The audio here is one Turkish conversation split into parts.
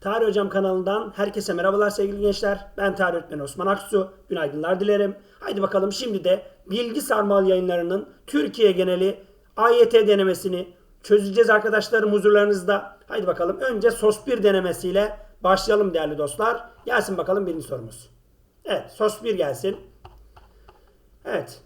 Tarih Hocam kanalından herkese merhabalar sevgili gençler. Ben tarih öğretmeni Osman Aksu. Günaydınlar dilerim. Haydi bakalım şimdi de Bilgi Sarmal yayınlarının Türkiye geneli AYT denemesini çözeceğiz arkadaşlarım huzurlarınızda. Haydi bakalım önce SOS 1 denemesiyle başlayalım değerli dostlar. Gelsin bakalım birinci sorumuz. Evet SOS 1 gelsin. Evet.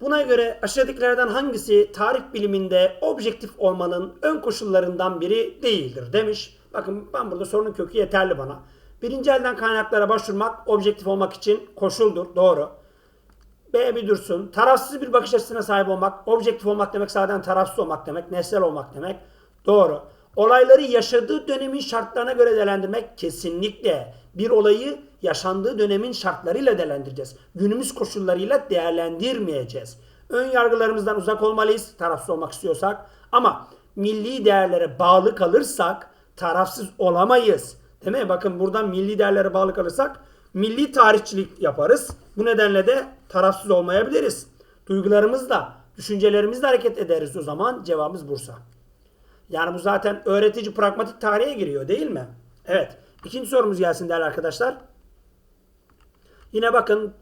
Buna göre aşağıdakilerden hangisi tarih biliminde objektif olmanın ön koşullarından biri değildir demiş. Bakın ben burada sorunun kökü yeterli bana. Birinci elden kaynaklara başvurmak objektif olmak için koşuldur. Doğru. B bir dursun. Tarafsız bir bakış açısına sahip olmak, objektif olmak demek zaten tarafsız olmak demek, nesnel olmak demek. Doğru. Olayları yaşadığı dönemin şartlarına göre değerlendirmek kesinlikle bir olayı yaşandığı dönemin şartlarıyla değerlendireceğiz. Günümüz koşullarıyla değerlendirmeyeceğiz. Ön yargılarımızdan uzak olmalıyız tarafsız olmak istiyorsak. Ama milli değerlere bağlı kalırsak tarafsız olamayız. Değil mi? Bakın buradan milli değerlere bağlı kalırsak milli tarihçilik yaparız. Bu nedenle de tarafsız olmayabiliriz. Duygularımızla, düşüncelerimizle hareket ederiz o zaman cevabımız Bursa. Yani bu zaten öğretici pragmatik tarihe giriyor değil mi? Evet. İkinci sorumuz gelsin değerli arkadaşlar. Yine bakın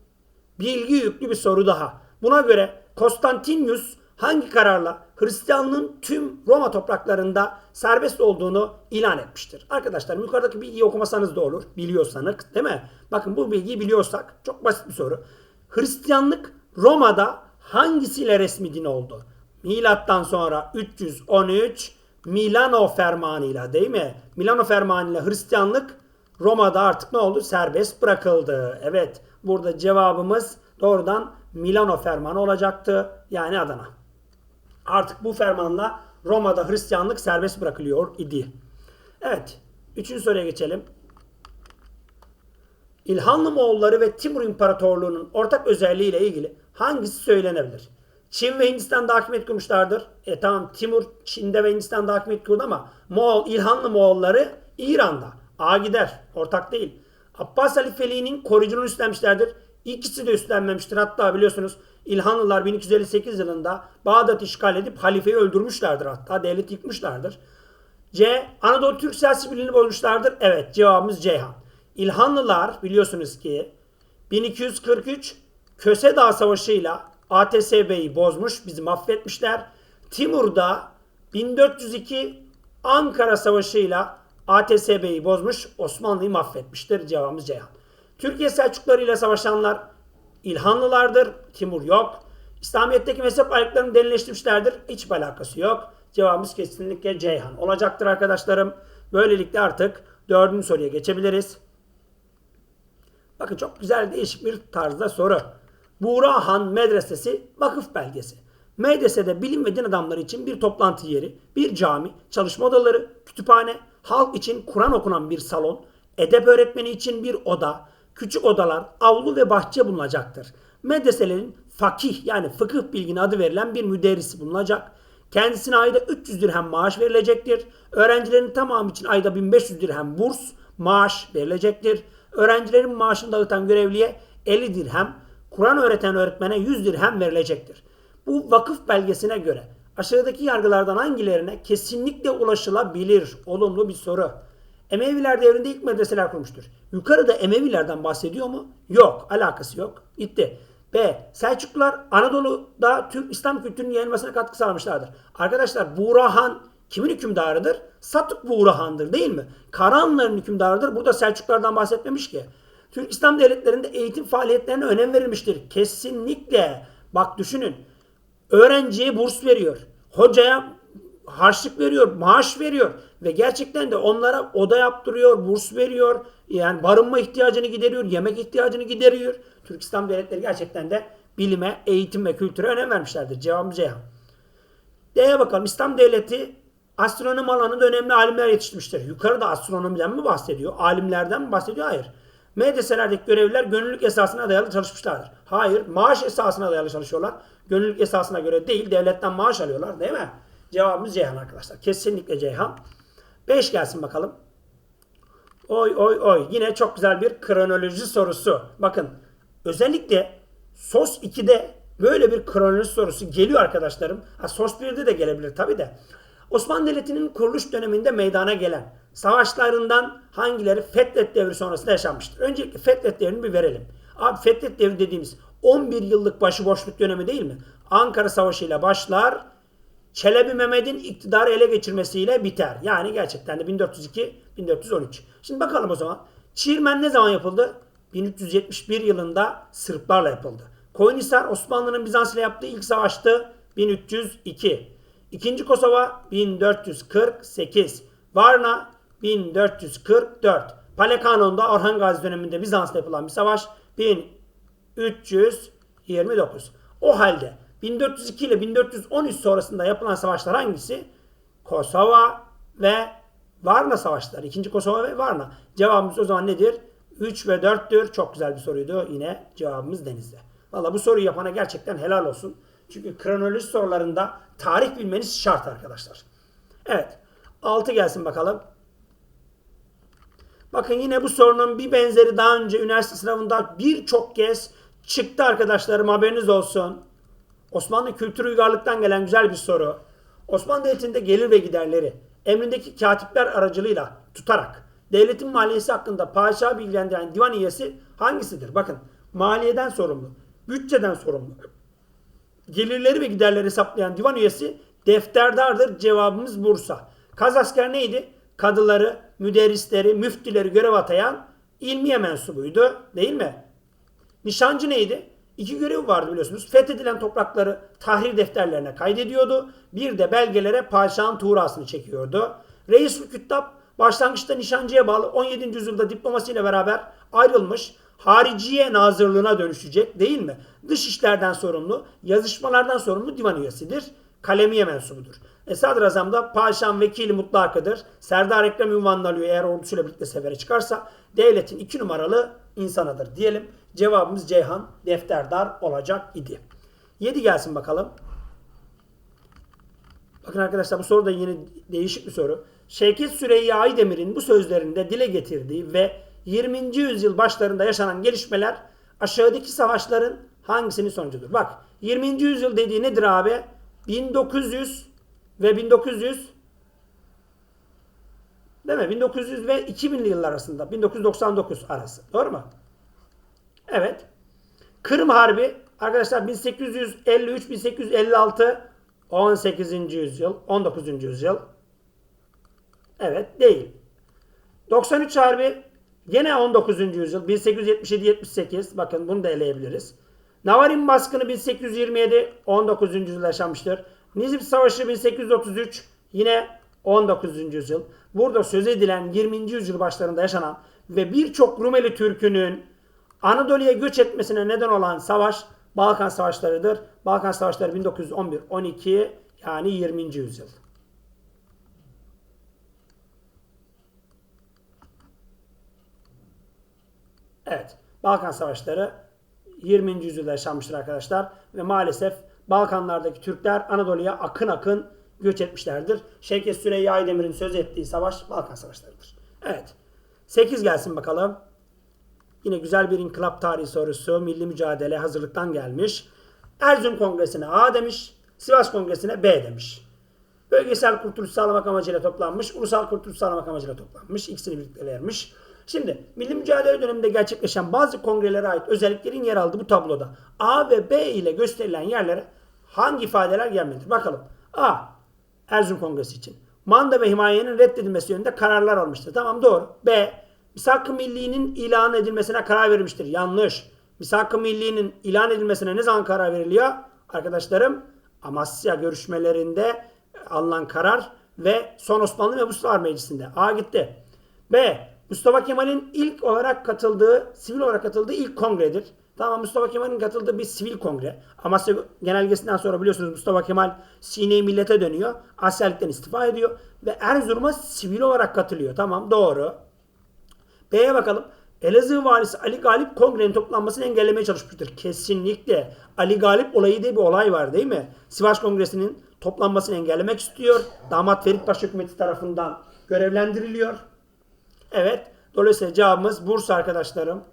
bilgi yüklü bir soru daha. Buna göre Konstantinus hangi kararla Hristiyanlığın tüm Roma topraklarında serbest olduğunu ilan etmiştir? Arkadaşlar yukarıdaki bilgiyi okumasanız da olur. Biliyorsanız değil mi? Bakın bu bilgiyi biliyorsak çok basit bir soru. Hristiyanlık Roma'da hangisiyle resmi din oldu? Milattan sonra 313 Milano fermanıyla değil mi? Milano fermanıyla Hristiyanlık Roma'da artık ne oldu? Serbest bırakıldı. Evet burada cevabımız doğrudan Milano fermanı olacaktı. Yani Adana. Artık bu fermanla Roma'da Hristiyanlık serbest bırakılıyor idi. Evet. Üçüncü soruya geçelim. İlhanlı Moğolları ve Timur İmparatorluğu'nun ortak özelliğiyle ilgili hangisi söylenebilir? Çin ve Hindistan'da hakimiyet kurmuşlardır. E tamam Timur Çin'de ve Hindistan'da hakimiyet kurdu ama Moğol, İlhanlı Moğolları İran'da. A gider. Ortak değil. Abbas halifeliğinin koruyuculuğunu üstlenmişlerdir. İkisi de üstlenmemiştir. Hatta biliyorsunuz İlhanlılar 1258 yılında Bağdat işgal edip halifeyi öldürmüşlerdir hatta. Devlet yıkmışlardır. C. Anadolu Türk siyasi birliğini bozmuşlardır. Evet cevabımız Ceyhan. İlhanlılar biliyorsunuz ki 1243 Köse Dağı Savaşı'yla ATSB'yi bozmuş, bizi mahvetmişler. Timur'da 1402 Ankara Savaşı'yla ATSB'yi bozmuş, Osmanlı'yı mahvetmiştir. Cevabımız Ceyhan. Türkiye Selçukları ile savaşanlar İlhanlılardır. Timur yok. İslamiyet'teki mezhep ayrılıklarını derinleştirmişlerdir. Hiçbir alakası yok. Cevabımız kesinlikle Ceyhan olacaktır arkadaşlarım. Böylelikle artık dördüncü soruya geçebiliriz. Bakın çok güzel değişik bir tarzda soru. Buğrahan Medresesi vakıf belgesi. Medresede bilim ve din adamları için bir toplantı yeri, bir cami, çalışma odaları, kütüphane, halk için Kur'an okunan bir salon, edep öğretmeni için bir oda, küçük odalar, avlu ve bahçe bulunacaktır. Medreselerin fakih yani fıkıh bilgini adı verilen bir müderrisi bulunacak. Kendisine ayda 300 dirhem maaş verilecektir. Öğrencilerin tamamı için ayda 1500 dirhem burs, maaş verilecektir. Öğrencilerin maaşını dağıtan görevliye 50 dirhem, Kur'an öğreten öğretmene 100 dirhem verilecektir. Bu vakıf belgesine göre aşağıdaki yargılardan hangilerine kesinlikle ulaşılabilir? Olumlu bir soru. Emeviler devrinde ilk medreseler kurmuştur. Yukarıda Emevilerden bahsediyor mu? Yok. Alakası yok. Gitti. B. Selçuklular Anadolu'da Türk İslam kültürünün yayılmasına katkı sağlamışlardır. Arkadaşlar Buğrahan kimin hükümdarıdır? Satık Buğrahan'dır değil mi? Karahanlıların hükümdarıdır. Burada Selçuklardan bahsetmemiş ki. Türk İslam devletlerinde eğitim faaliyetlerine önem verilmiştir. Kesinlikle. Bak düşünün. Öğrenciye burs veriyor. Hocaya harçlık veriyor, maaş veriyor ve gerçekten de onlara oda yaptırıyor, burs veriyor. Yani barınma ihtiyacını gideriyor, yemek ihtiyacını gideriyor. Türk İslam devletleri gerçekten de bilime, eğitim ve kültüre önem vermişlerdir. Cevabımız Ceyhan. D'ye bakalım. İslam devleti astronom alanında önemli alimler yetiştirmiştir. Yukarıda astronomiden mi bahsediyor? Alimlerden mi bahsediyor? Hayır. Medreselerdeki görevliler gönüllülük esasına dayalı çalışmışlardır. Hayır. Maaş esasına dayalı çalışıyorlar. Gönüllülük esasına göre değil. Devletten maaş alıyorlar değil mi? Cevabımız Ceyhan arkadaşlar. Kesinlikle Ceyhan. 5 gelsin bakalım. Oy oy oy. Yine çok güzel bir kronoloji sorusu. Bakın özellikle SOS 2'de böyle bir kronoloji sorusu geliyor arkadaşlarım. Ha, SOS 1'de de gelebilir tabi de. Osmanlı Devleti'nin kuruluş döneminde meydana gelen savaşlarından hangileri Fetret devri sonrasında yaşanmıştır? Öncelikle Fetret devrini bir verelim. Abi Fetret devri dediğimiz 11 yıllık başıboşluk dönemi değil mi? Ankara Savaşı ile başlar. Çelebi Mehmet'in iktidarı ele geçirmesiyle biter. Yani gerçekten de 1402-1413. Şimdi bakalım o zaman. Çiğirmen ne zaman yapıldı? 1371 yılında Sırplarla yapıldı. Koyunhisar Osmanlı'nın Bizans ile yaptığı ilk savaştı 1302. İkinci Kosova 1448. Varna 1444. Palekanon'da Orhan Gazi döneminde Bizans'ta yapılan bir savaş 1329. O halde 1402 ile 1413 sonrasında yapılan savaşlar hangisi? Kosova ve Varna savaşları. İkinci Kosova ve Varna. Cevabımız o zaman nedir? 3 ve 4'tür. Çok güzel bir soruydu. Yine cevabımız denizde. Valla bu soruyu yapana gerçekten helal olsun. Çünkü kronoloji sorularında tarih bilmeniz şart arkadaşlar. Evet. 6 gelsin bakalım. Bakın yine bu sorunun bir benzeri daha önce üniversite sınavında birçok kez çıktı arkadaşlarım haberiniz olsun. Osmanlı kültür uygarlıktan gelen güzel bir soru. Osmanlı Devleti'nde gelir ve giderleri emrindeki katipler aracılığıyla tutarak devletin maliyesi hakkında padişahı bilgilendiren divan üyesi hangisidir? Bakın maliyeden sorumlu, bütçeden sorumlu, gelirleri ve giderleri hesaplayan divan üyesi defterdardır. Cevabımız Bursa. Kazasker neydi? Kadıları, müderrisleri, müftüleri görev atayan ilmiye mensubuydu. Değil mi? Nişancı neydi? İki görev vardı biliyorsunuz. Fethedilen toprakları tahrir defterlerine kaydediyordu. Bir de belgelere padişahın tuğrasını çekiyordu. Reis Küttab başlangıçta nişancıya bağlı 17. yüzyılda diplomasıyla beraber ayrılmış. Hariciye Nazırlığına dönüşecek değil mi? Dış işlerden sorumlu, yazışmalardan sorumlu divan üyesidir. Kalemiye mensubudur. E, Sadrazam da padişahın vekili mutlakıdır. Serdar Ekrem ünvanını alıyor eğer ordusuyla birlikte sefere çıkarsa. Devletin iki numaralı insanıdır diyelim. Cevabımız Ceyhan defterdar olacak idi. 7 gelsin bakalım. Bakın arkadaşlar bu soru da yine değişik bir soru. Şevket Süreyya Aydemir'in bu sözlerinde dile getirdiği ve 20. yüzyıl başlarında yaşanan gelişmeler aşağıdaki savaşların hangisinin sonucudur? Bak 20. yüzyıl dediği nedir abi? 1900 ve 1900 değil mi? 1900 ve 2000'li yıllar arasında. 1999 arası. Doğru mu? Evet. Kırım Harbi arkadaşlar 1853-1856 18. yüzyıl 19. yüzyıl. Evet değil. 93 Harbi gene 19. yüzyıl 1877-78 bakın bunu da eleyebiliriz. Navarin baskını 1827 19. yüzyılda yaşanmıştır. Nizip Savaşı 1833 yine 19. yüzyıl. Burada söz edilen 20. yüzyıl başlarında yaşanan ve birçok Rumeli Türk'ünün Anadolu'ya göç etmesine neden olan savaş Balkan Savaşları'dır. Balkan Savaşları 1911-12 yani 20. yüzyıl. Evet. Balkan Savaşları 20. yüzyılda yaşanmıştır arkadaşlar. Ve maalesef Balkanlardaki Türkler Anadolu'ya akın akın göç etmişlerdir. Şevket Süreyya Aydemir'in söz ettiği savaş Balkan Savaşları'dır. Evet. 8 gelsin bakalım. Yine güzel bir inkılap tarihi sorusu. Milli mücadele hazırlıktan gelmiş. Erzurum Kongresi'ne A demiş. Sivas Kongresi'ne B demiş. Bölgesel kurtuluş sağlamak amacıyla toplanmış. Ulusal kurtuluş sağlamak amacıyla toplanmış. İkisini birlikte vermiş. Şimdi milli mücadele döneminde gerçekleşen bazı kongrelere ait özelliklerin yer aldığı bu tabloda A ve B ile gösterilen yerlere hangi ifadeler gelmelidir? Bakalım. A. Erzurum Kongresi için. Manda ve himayenin reddedilmesi yönünde kararlar almıştır. Tamam doğru. B. Misak-ı Milli'nin ilan edilmesine karar verilmiştir. Yanlış. Misak-ı Milli'nin ilan edilmesine ne zaman karar veriliyor? Arkadaşlarım Amasya görüşmelerinde alınan karar ve son Osmanlı Mebuslar Meclisi'nde. A gitti. B. Mustafa Kemal'in ilk olarak katıldığı, sivil olarak katıldığı ilk kongredir. Tamam Mustafa Kemal'in katıldığı bir sivil kongre. Amasya genelgesinden sonra biliyorsunuz Mustafa Kemal Sine millete dönüyor. Askerlikten istifa ediyor. Ve Erzurum'a sivil olarak katılıyor. Tamam doğru. B'ye bakalım. Elazığ valisi Ali Galip kongrenin toplanmasını engellemeye çalışmıştır. Kesinlikle. Ali Galip olayı diye bir olay var değil mi? Sivas Kongresi'nin toplanmasını engellemek istiyor. Damat Ferit Paşa hükümeti tarafından görevlendiriliyor. Evet. Dolayısıyla cevabımız Bursa arkadaşlarım.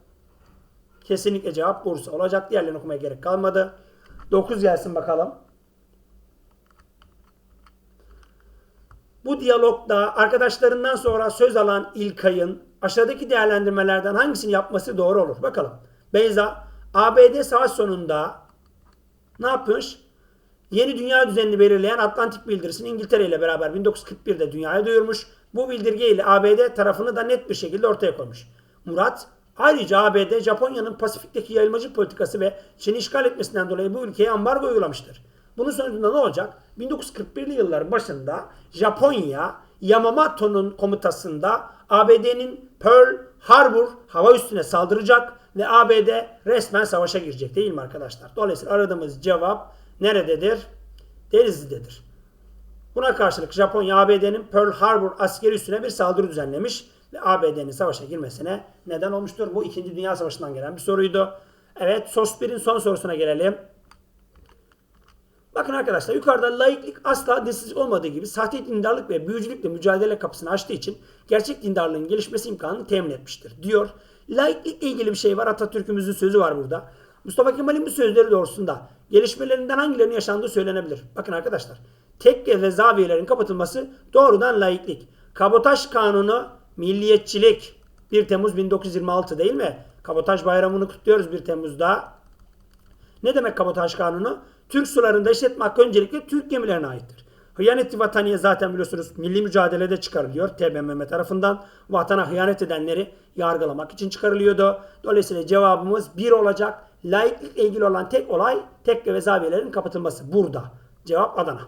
Kesinlikle cevap Bursa olacak. Diğerlerini okumaya gerek kalmadı. 9 gelsin bakalım. Bu diyalogda arkadaşlarından sonra söz alan İlkay'ın aşağıdaki değerlendirmelerden hangisini yapması doğru olur? Bakalım. Beyza, ABD savaş sonunda ne yapmış? Yeni dünya düzenini belirleyen Atlantik bildirisini İngiltere ile beraber 1941'de dünyaya duyurmuş. Bu bildirge ile ABD tarafını da net bir şekilde ortaya koymuş. Murat ayrıca ABD Japonya'nın Pasifik'teki yayılmacı politikası ve Çin'i işgal etmesinden dolayı bu ülkeye ambargo uygulamıştır. Bunun sonucunda ne olacak? 1941'li yılların başında Japonya Yamamoto'nun komutasında ABD'nin Pearl Harbor hava üstüne saldıracak ve ABD resmen savaşa girecek değil mi arkadaşlar? Dolayısıyla aradığımız cevap nerededir? Denizli'dedir. Buna karşılık Japonya ABD'nin Pearl Harbor askeri üssüne bir saldırı düzenlemiş ABD'nin savaşa girmesine neden olmuştur. Bu 2. Dünya Savaşı'ndan gelen bir soruydu. Evet SOS 1'in son sorusuna gelelim. Bakın arkadaşlar yukarıda laiklik asla dinsiz olmadığı gibi sahte dindarlık ve büyücülükle mücadele kapısını açtığı için gerçek dindarlığın gelişmesi imkanını temin etmiştir diyor. Laiklikle ilgili bir şey var Atatürk'ümüzün sözü var burada. Mustafa Kemal'in bu sözleri doğrusunda gelişmelerinden hangilerinin yaşandığı söylenebilir. Bakın arkadaşlar tekke ve zaviyelerin kapatılması doğrudan laiklik. Kabotaj kanunu milliyetçilik 1 Temmuz 1926 değil mi? Kabotaj bayramını kutluyoruz 1 Temmuz'da. Ne demek kabotaj kanunu? Türk sularında işletme hakkı öncelikle Türk gemilerine aittir. Hıyaneti vataniye zaten biliyorsunuz milli mücadelede çıkarılıyor TBMM tarafından. Vatana hıyanet edenleri yargılamak için çıkarılıyordu. Dolayısıyla cevabımız bir olacak. Laiklikle ilgili olan tek olay tekke ve zaviyelerin kapatılması. Burada. Cevap Adana.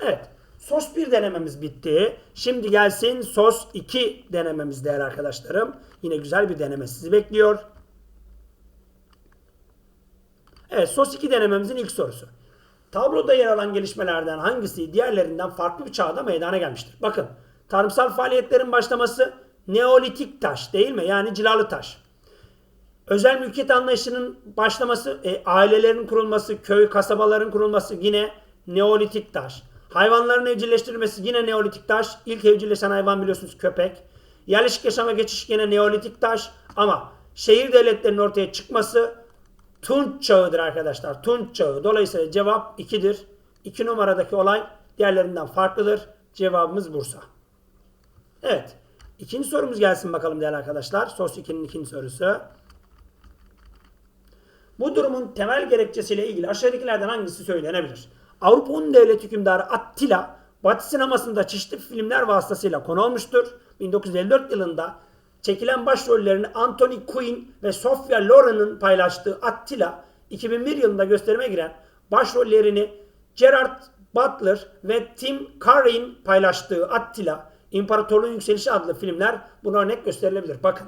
Evet. SOS 1 denememiz bitti. Şimdi gelsin SOS 2 denememiz değerli arkadaşlarım. Yine güzel bir deneme sizi bekliyor. Evet SOS 2 denememizin ilk sorusu. Tabloda yer alan gelişmelerden hangisi diğerlerinden farklı bir çağda meydana gelmiştir? Bakın tarımsal faaliyetlerin başlaması Neolitik taş değil mi? Yani cilalı taş. Özel mülkiyet anlayışının başlaması, e, ailelerin kurulması, köy, kasabaların kurulması yine Neolitik taş. Hayvanların evcilleştirilmesi yine Neolitik taş. İlk evcilleşen hayvan biliyorsunuz köpek. Yerleşik yaşama geçiş yine Neolitik taş. Ama şehir devletlerinin ortaya çıkması Tunç çağıdır arkadaşlar. Tunç çağı. Dolayısıyla cevap 2'dir. 2 numaradaki olay diğerlerinden farklıdır. Cevabımız Bursa. Evet. İkinci sorumuz gelsin bakalım değerli arkadaşlar. SOS 2'nin ikinci sorusu. Bu durumun temel gerekçesiyle ilgili aşağıdakilerden hangisi söylenebilir? Avrupa Un Devlet hükümdarı Attila Batı sinemasında çeşitli filmler vasıtasıyla konu olmuştur. 1954 yılında çekilen başrollerini Anthony Quinn ve Sophia Loren'ın paylaştığı Attila 2001 yılında gösterime giren başrollerini Gerard Butler ve Tim Curry'in paylaştığı Attila İmparatorluğun Yükselişi adlı filmler buna örnek gösterilebilir. Bakın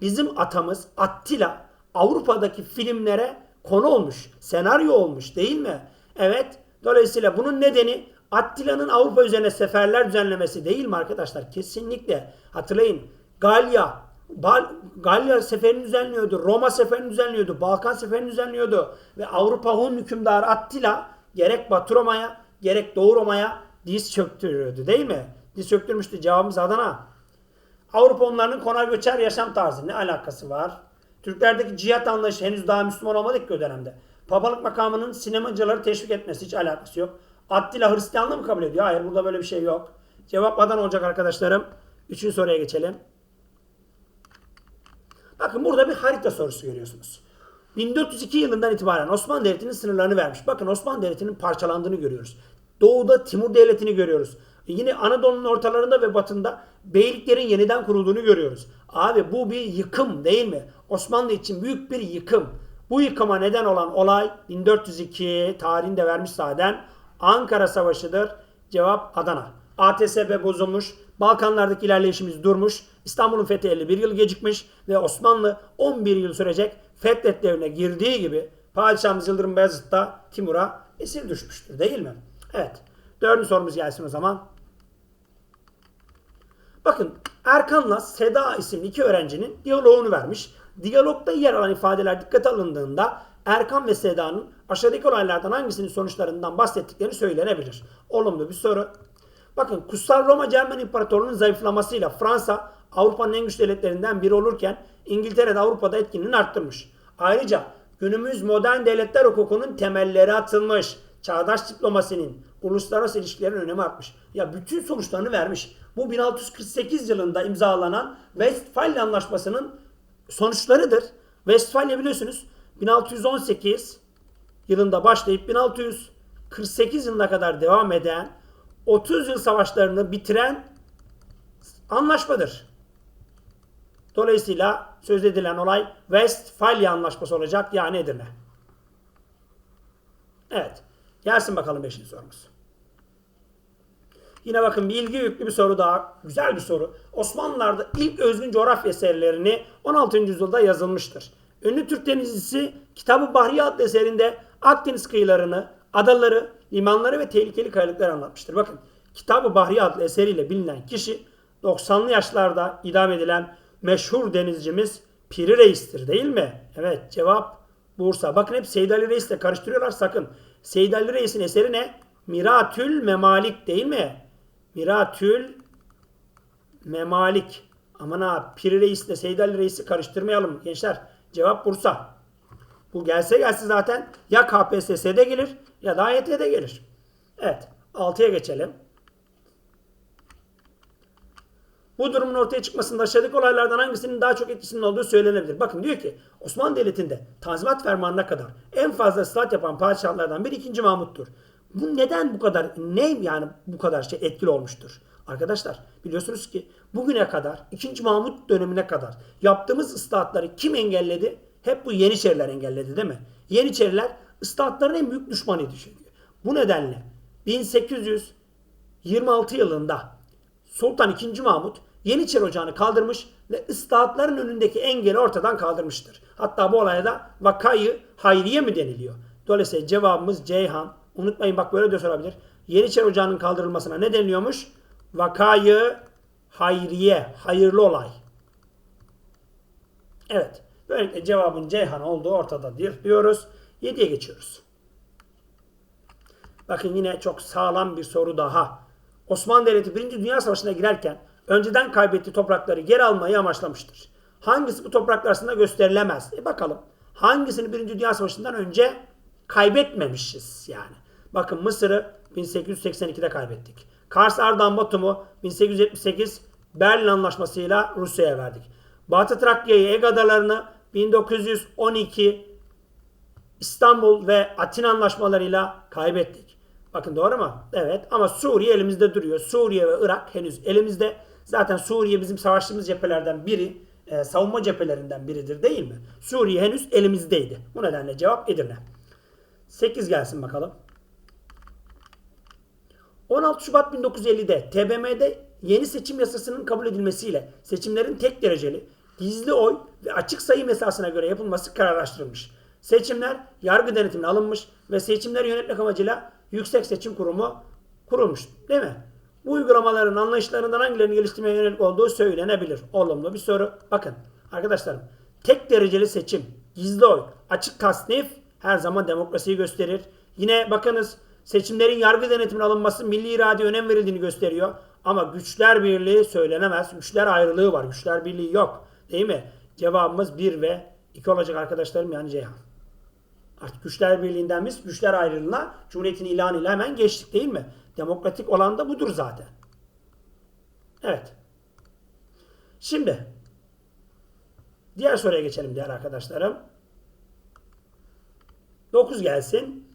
bizim atamız Attila Avrupa'daki filmlere konu olmuş, senaryo olmuş değil mi? Evet. Dolayısıyla bunun nedeni Attila'nın Avrupa üzerine seferler düzenlemesi değil mi arkadaşlar? Kesinlikle. Hatırlayın. Galya, Bal Galya seferini düzenliyordu. Roma seferini düzenliyordu. Balkan seferini düzenliyordu. Ve Avrupa Hun hükümdarı Attila gerek Batı Roma'ya gerek Doğu Roma'ya diz çöktürüyordu değil mi? Diz çöktürmüştü. Cevabımız Adana. Avrupa onların konar göçer yaşam tarzı. Ne alakası var? Türklerdeki cihat anlayışı henüz daha Müslüman olmadık ki o dönemde. Papalık makamının sinemacıları teşvik etmesi hiç alakası yok. Attila Hristiyanlığı mı kabul ediyor? Hayır burada böyle bir şey yok. Cevap Adana olacak arkadaşlarım. Üçüncü soruya geçelim. Bakın burada bir harita sorusu görüyorsunuz. 1402 yılından itibaren Osmanlı Devleti'nin sınırlarını vermiş. Bakın Osmanlı Devleti'nin parçalandığını görüyoruz. Doğuda Timur Devleti'ni görüyoruz. Yine Anadolu'nun ortalarında ve batında beyliklerin yeniden kurulduğunu görüyoruz. Abi bu bir yıkım değil mi? Osmanlı için büyük bir yıkım. Bu yıkıma neden olan olay 1402 tarihinde vermiş zaten Ankara Savaşı'dır. Cevap Adana. ATSB bozulmuş. Balkanlardaki ilerleyişimiz durmuş. İstanbul'un fethi 51 yıl gecikmiş ve Osmanlı 11 yıl sürecek Fethet devrine girdiği gibi Padişahımız Yıldırım Beyazıt da Timur'a esir düşmüştür değil mi? Evet. Dördüncü sorumuz gelsin o zaman. Bakın Erkan'la Seda isimli iki öğrencinin diyaloğunu vermiş. Diyalogda yer alan ifadeler dikkate alındığında Erkan ve Seda'nın aşağıdaki olaylardan hangisinin sonuçlarından bahsettiklerini söylenebilir. Olumlu bir soru. Bakın Kutsal Roma Cermen İmparatorluğu'nun zayıflamasıyla Fransa Avrupa'nın en güçlü devletlerinden biri olurken İngiltere de Avrupa'da etkinliğini arttırmış. Ayrıca günümüz modern devletler hukukunun temelleri atılmış. Çağdaş diplomasinin, uluslararası ilişkilerin önemi artmış. Ya bütün sonuçlarını vermiş. Bu 1648 yılında imzalanan Westfalia Anlaşması'nın sonuçlarıdır. Westfalia biliyorsunuz 1618 yılında başlayıp 1648 yılına kadar devam eden 30 yıl savaşlarını bitiren anlaşmadır. Dolayısıyla söz edilen olay Westfalia Anlaşması olacak yani Edirne. Evet. Gelsin bakalım 5. sorumuz. Yine bakın bilgi yüklü bir soru daha. Güzel bir soru. Osmanlılar'da ilk özgün coğrafya eserlerini 16. yüzyılda yazılmıştır. Ünlü Türk denizcisi Kitabı Bahriye adlı eserinde Akdeniz kıyılarını, adaları, limanları ve tehlikeli kayalıkları anlatmıştır. Bakın Kitabı Bahriye adlı eseriyle bilinen kişi 90'lı yaşlarda idam edilen meşhur denizcimiz Piri Reis'tir değil mi? Evet cevap Bursa. Bakın hep Seyyid Ali Reis'le karıştırıyorlar sakın. Seyyid Ali Reis'in eseri ne? Miratül Memalik değil mi? Miratül Memalik. Aman ha Piri Reis'le Seyyid Ali Reis'i karıştırmayalım gençler. Cevap Bursa. Bu gelse gelse zaten ya KPSS'de gelir ya da AYT'de gelir. Evet 6'ya geçelim. Bu durumun ortaya çıkmasında aşağıdaki olaylardan hangisinin daha çok etkisinin olduğu söylenebilir. Bakın diyor ki Osmanlı Devleti'nde Tanzimat Fermanı'na kadar en fazla ıslahat yapan padişahlardan biri 2. Mahmut'tur. Bu neden bu kadar ne yani bu kadar şey etkili olmuştur? Arkadaşlar biliyorsunuz ki bugüne kadar 2. Mahmut dönemine kadar yaptığımız ıslahatları kim engelledi? Hep bu Yeniçeriler engelledi değil mi? Yeniçeriler ıslahatların en büyük düşmanıydı çünkü. Bu nedenle 1826 yılında Sultan II. Mahmut Yeniçeri Ocağı'nı kaldırmış ve ıslahatların önündeki engeli ortadan kaldırmıştır. Hatta bu olaya da vakayı hayriye mi deniliyor? Dolayısıyla cevabımız Ceyhan. Unutmayın bak böyle de sorabilir. Yeniçeri Ocağı'nın kaldırılmasına ne deniliyormuş? Vakayı hayriye, hayırlı olay. Evet. Böylelikle cevabın Ceyhan olduğu ortadadır diyoruz. 7'ye geçiyoruz. Bakın yine çok sağlam bir soru daha. Osmanlı Devleti 1. Dünya Savaşı'na girerken önceden kaybettiği toprakları geri almayı amaçlamıştır. Hangisi bu topraklar arasında gösterilemez? E bakalım. Hangisini 1. Dünya Savaşı'ndan önce kaybetmemişiz yani. Bakın Mısır'ı 1882'de kaybettik. Kars Ardahan Batum'u 1878 Berlin Anlaşması'yla Rusya'ya verdik. Batı Trakya'yı Ege Adalarını 1912 İstanbul ve Atina anlaşmalarıyla kaybettik. Bakın doğru mu? Evet ama Suriye elimizde duruyor. Suriye ve Irak henüz elimizde. Zaten Suriye bizim savaştığımız cephelerden biri, e, savunma cephelerinden biridir değil mi? Suriye henüz elimizdeydi. Bu nedenle cevap Edirne. 8 gelsin bakalım. 16 Şubat 1950'de TBMM'de yeni seçim yasasının kabul edilmesiyle seçimlerin tek dereceli, gizli oy ve açık sayım esasına göre yapılması kararlaştırılmış. Seçimler yargı denetimine alınmış ve seçimleri yönetmek amacıyla Yüksek Seçim Kurumu kurulmuş. Değil mi? Bu uygulamaların anlayışlarından hangilerini geliştirmeye yönelik olduğu söylenebilir. Olumlu bir soru. Bakın arkadaşlarım tek dereceli seçim, gizli oy, açık tasnif her zaman demokrasiyi gösterir. Yine bakınız seçimlerin yargı denetimine alınması milli irade önem verildiğini gösteriyor. Ama güçler birliği söylenemez. Güçler ayrılığı var. Güçler birliği yok. Değil mi? Cevabımız 1 ve 2 olacak arkadaşlarım yani Ceyhan. Artık güçler birliğinden biz güçler ayrılığına Cumhuriyet'in ilanıyla hemen geçtik değil mi? Demokratik olan da budur zaten. Evet. Şimdi diğer soruya geçelim diğer arkadaşlarım. 9 gelsin.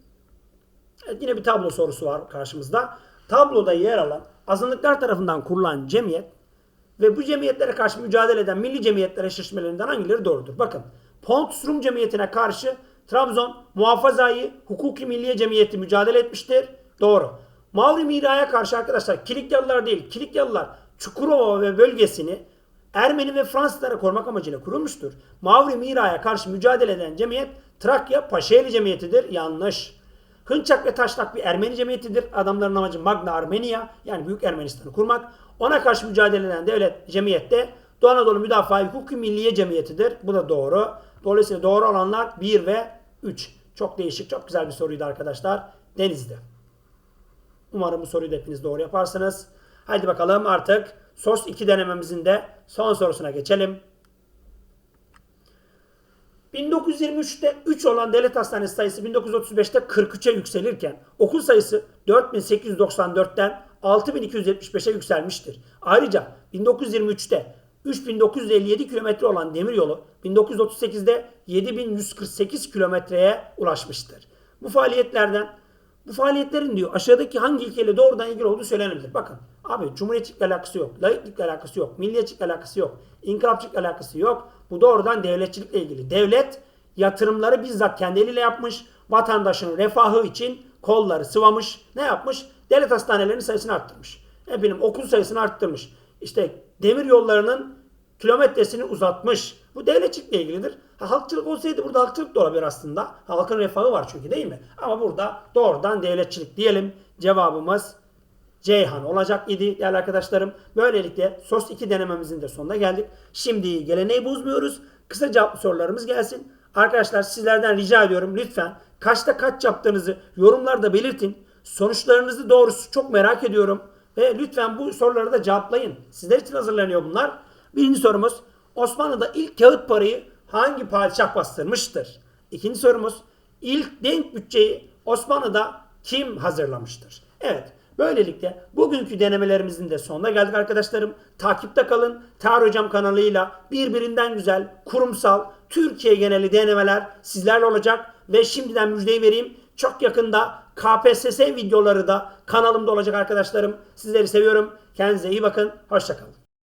Yine bir tablo sorusu var karşımızda. Tabloda yer alan azınlıklar tarafından kurulan cemiyet ve bu cemiyetlere karşı mücadele eden milli cemiyetler eşleşmelerinden hangileri doğrudur? Bakın Pontus Rum Cemiyeti'ne karşı Trabzon Muhafazayı Hukuki Milliye Cemiyeti mücadele etmiştir. Doğru. Mavri Mira'ya karşı arkadaşlar Kilikyalılar değil Kilikyalılar Çukurova ve bölgesini Ermeni ve Fransızlara korumak amacıyla kurulmuştur. Mavri Mira'ya karşı mücadele eden cemiyet Trakya Paşaeli Cemiyeti'dir. Yanlış. Hınçak ve Taşnak bir Ermeni cemiyetidir. Adamların amacı Magna Armenia yani Büyük Ermenistan'ı kurmak. Ona karşı mücadele eden devlet cemiyette Doğu Anadolu Müdafaa Hukuki Milliye Cemiyeti'dir. Bu da doğru. Dolayısıyla doğru olanlar 1 ve 3. Çok değişik, çok güzel bir soruydu arkadaşlar. Deniz'de. Umarım bu soruyu da hepiniz doğru yaparsınız. Haydi bakalım artık SOS 2 denememizin de son sorusuna geçelim. 1923'te 3 olan devlet hastanesi sayısı 1935'te 43'e yükselirken okul sayısı 4894'ten 6275'e yükselmiştir. Ayrıca 1923'te 3957 kilometre olan demiryolu 1938'de 7148 kilometreye ulaşmıştır. Bu faaliyetlerden bu faaliyetlerin diyor aşağıdaki hangi ilkeyle doğrudan ilgili olduğu söylenebilir. Bakın abi cumhuriyetçilikle alakası yok, laiklikle alakası yok, milliyetçilikle alakası yok, inkılapçılıkla alakası yok. Bu doğrudan devletçilikle ilgili. Devlet yatırımları bizzat kendi eliyle yapmış. Vatandaşın refahı için kolları sıvamış. Ne yapmış? Devlet hastanelerinin sayısını arttırmış. Ne bileyim okul sayısını arttırmış. İşte demir yollarının kilometresini uzatmış. Bu devletçilikle ilgilidir. Ha, halkçılık olsaydı burada halkçılık da olabilir aslında. Halkın refahı var çünkü değil mi? Ama burada doğrudan devletçilik diyelim. Cevabımız Ceyhan olacak idi değerli arkadaşlarım. Böylelikle SOS 2 denememizin de sonuna geldik. Şimdi geleneği bozmuyoruz. Kısa cevaplı sorularımız gelsin. Arkadaşlar sizlerden rica ediyorum lütfen kaçta kaç yaptığınızı yorumlarda belirtin. Sonuçlarınızı doğrusu çok merak ediyorum. Ve lütfen bu soruları da cevaplayın. Sizler için hazırlanıyor bunlar. Birinci sorumuz Osmanlı'da ilk kağıt parayı hangi padişah bastırmıştır? İkinci sorumuz ilk denk bütçeyi Osmanlı'da kim hazırlamıştır? Evet böylelikle bugünkü denemelerimizin de sonuna geldik arkadaşlarım. Takipte kalın. Tarih Hocam kanalıyla birbirinden güzel, kurumsal, Türkiye geneli denemeler sizlerle olacak. Ve şimdiden müjdeyi vereyim. Çok yakında KPSS videoları da kanalımda olacak arkadaşlarım. Sizleri seviyorum. Kendinize iyi bakın. Hoşçakalın.